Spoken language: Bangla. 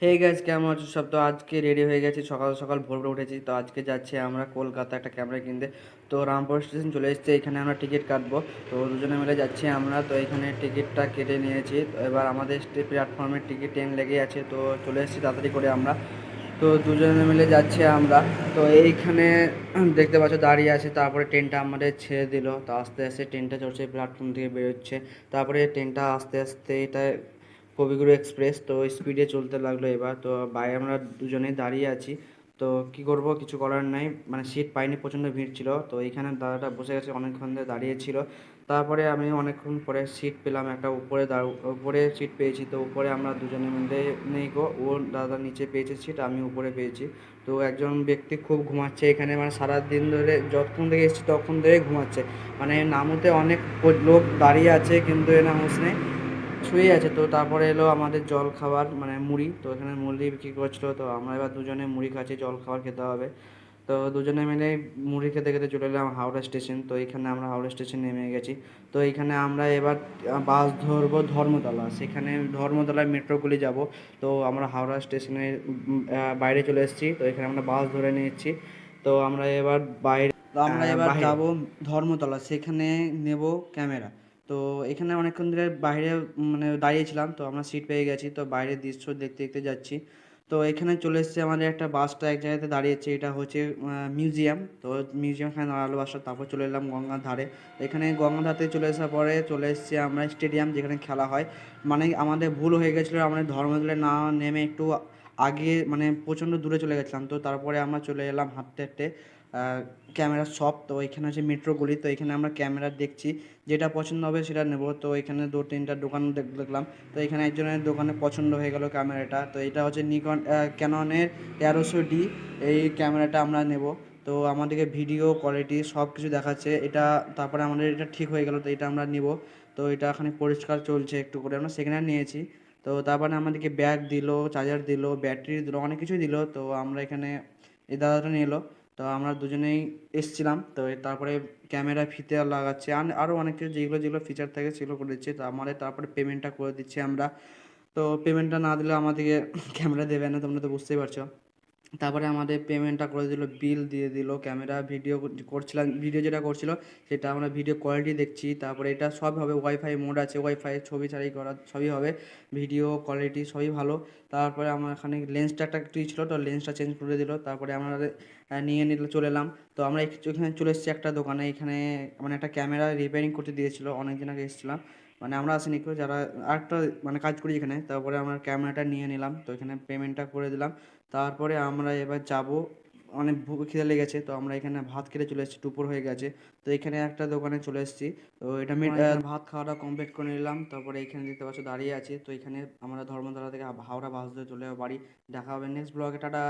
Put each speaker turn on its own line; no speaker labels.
হে গাইজ কেমন আছো? সব তো আজকে রেডি হয়ে গেছি। সকাল সকাল ভোর ভোর উঠেছি, তো আজকে যাচ্ছি আমরা কলকাতা একটা ক্যামেরা কিনতে। তো রামপুর স্টেশন চলে এসেছে, এখানে আমরা টিকিট কাটবো। তো দুজনে মিলে যাচ্ছি আমরা, তো এখানে টিকিটটা কেটে নিয়েছি। এবার আমাদের প্ল্যাটফর্মের টিকিট ট্রেন লেগে আছে, তো চলে এসেছি তাড়াতাড়ি করে আমরা। তো দুজনে মিলে যাচ্ছি আমরা। তো এইখানে দেখতে পাচ্ছ, দাঁড়িয়ে আছে। তারপরে ট্রেনটা আমাদের ছেড়ে দিল। তো আস্তে আস্তে ট্রেনটা চলছে প্ল্যাটফর্ম থেকে বেরোচ্ছে। তারপরে ট্রেনটা আস্তে আস্তে এটা কবিগুরু এক্সপ্রেস, তো স্পিডে চলতে লাগল এবার। তো বাইরে আমরা দুজনেই দাঁড়িয়ে আছি। তো কি করব, কিছু করার নাই। মানে সিট পাইনি, প্রচণ্ড ভিড় ছিল। তো এইখানে দাদাটা বসে গেছে, অনেকক্ষণ ধরে দাঁড়িয়ে ছিল। তারপরে আমি অনেকক্ষণ পরে সিট পেলাম একটা উপরে উপরে সিট পেয়েছি। তো উপরে আমরা দুজনে মিলে নেই গো। ও দাদা নিচে পেয়েছে সিট আমি উপরে পেয়েছি। তো একজন ব্যক্তি খুব ঘুমাচ্ছে এখানে। মানে সারা দিন ধরে, যতক্ষণ থেকে এসেছি তখন ধরে ঘুমাচ্ছে। মানে নামতে অনেক লোক দাঁড়িয়ে আছে, কিন্তু এ নামুস নেই। শুয়ে আছে তো তারপরে এলো আমাদের জল খাবার মানে মুড়ি। তো এখানে মুড়ি বিক্রি করছিল। তো আমরা এবার দুজনে মুড়ি খাচ্ছি জল খাবার খেতে হবে। তো দুজনে মিলে মুড়ি খেতে খেতে চলে এলাম হাওড়া স্টেশন। তো এখানে আমরা হাওড়া স্টেশন নেমে গেছি। তো এখানে আমরা এবার বাস ধরবো ধর্মতলা। সেখানে ধর্মতলায় মেট্রোগুলি যাব। তো আমরা হাওড়া স্টেশনের বাইরে চলে এসেছি। তো এখানে আমরা বাস ধরে নিয়েছি। তো আমরা এবার বাইরে আমরা এবার। যাব ধর্মতলা। সেখানে নেব ক্যামেরা। তো এখানে অনেকক্ষণ ধরে বাইরে মানে দাঁড়িয়েছিলাম তো আমরা সিট পেয়ে গেছি, তো বাইরের দৃশ্য দেখতে দেখতে যাচ্ছি। তো এখানে চলে এসেছে আমাদের একটা বাসটা এক জায়গাতে দাঁড়িয়েছে, এটা হচ্ছে মিউজিয়াম তো মিউজিয়াম এখানে দাঁড়াল বাসটা তারপর চলে এলাম গঙ্গার ধারে। এখানে গঙ্গার ধারে চলে আসার পরে চলে এসেছি আমরা স্টেডিয়াম যেখানে খেলা হয়। মানে আমাদের ভুল হয়ে গেছিল, আমাদের ধর্মতলায় না নেমে একটু আগে মানে প্রচণ্ড দূরে চলে গেছিলাম। তো তারপরে আমরা চলে এলাম হাঁটতে হাঁটতে ক্যামেরার শপ তো এখানে হচ্ছে মেট্রো গলি, তো এখানে আমরা ক্যামেরা দেখছি। যেটা পছন্দ হবে সেটা নেব। তো এখানে দু তিনটা দোকান দেখ- দেখলাম। তো এখানে একজনের দোকানে পছন্দ হয়ে গেল ক্যামেরাটা। তো এটা হচ্ছে নিকন ক্যাননের তেরোশো ডি এই ক্যামেরাটা আমরা নেব। তো আমাদেরকে ভিডিও কোয়ালিটি সব কিছু দেখাচ্ছে। এটা তারপরে আমাদের এটা ঠিক হয়ে গেল, তো এটা আমরা নিব। তো এটা এখানে পরিষ্কার চলছে একটু করে। আমরা সেখানে নিয়েছি। তো তারপরে আমাদেরকে ব্যাগ দিল চার্জার দিল ব্যাটারি দিল, অনেক কিছুই দিল। তো আমরা এখানে এই দাদাটা নিয়ে এলো। তো আমরা দুজনেই এসছিলাম। তো তারপরে ক্যামেরা ফিতে লাগাচ্ছে। আর আরও অনেক কিছু যেগুলো যেগুলো ফিচার থাকে সেগুলো করে দিচ্ছে। তো আমাদের তারপরে পেমেন্টটা করে দিচ্ছি আমরা। তো পেমেন্টটা না দিলে আমাদেরকে ক্যামেরা দেবে না, তোমরা তো বুঝতেই পারছ। তারপরে আমাদের পেমেন্টটা করে দিল বিল দিয়ে দিল ক্যামেরা ভিডিও করছিলাম ভিডিও যেটা করছিল, সেটা আমরা ভিডিও কোয়ালিটি দেখছি, তারপরে এটা সব হবে ওয়াইফাই মোড আছে ওয়াইফাই ছবি ছাড়াই করা, সবই হবে ভিডিও কোয়ালিটি সবই ভালো, তারপরে আমার এখানে লেন্সটা একটা একটু ছিল তো লেন্সটা চেঞ্জ করে দিল, তারপরে আমরা নিয়ে নিলে চলে এলাম, তো আমরা এখানে চলে এসেছি একটা দোকানে, এখানে মানে একটা ক্যামেরা রিপেয়ারিং করতে দিয়েছিল অনেক দিন আগে এসেছিলাম মানে আমরা আসিনি কেউ যারা আরেকটা মানে কাজ করি এখানে তারপরে আমরা ক্যামেরাটা নিয়ে নিলাম তো এখানে পেমেন্টটা করে দিলাম। তারপরে আমরা এবার যাব অনেক খিদে লেগেছে তো আমরা এখানে ভাত খেতে চলে এসেছি দুপুর হয়ে গেছে। তো এখানে একটা দোকানে চলে এসেছি তো এটা ভাত খাওয়াটা কমপ্লিট করে নিলাম তারপরে এখানে দেখতে পাচ্ছ দাঁড়িয়ে আছি তো এখানে আমরা ধর্মতলা থেকে হাওড়া বাস ধরে চলে যাব বাড়ি দেখা হবে নেক্সট ব্লগে টাটা।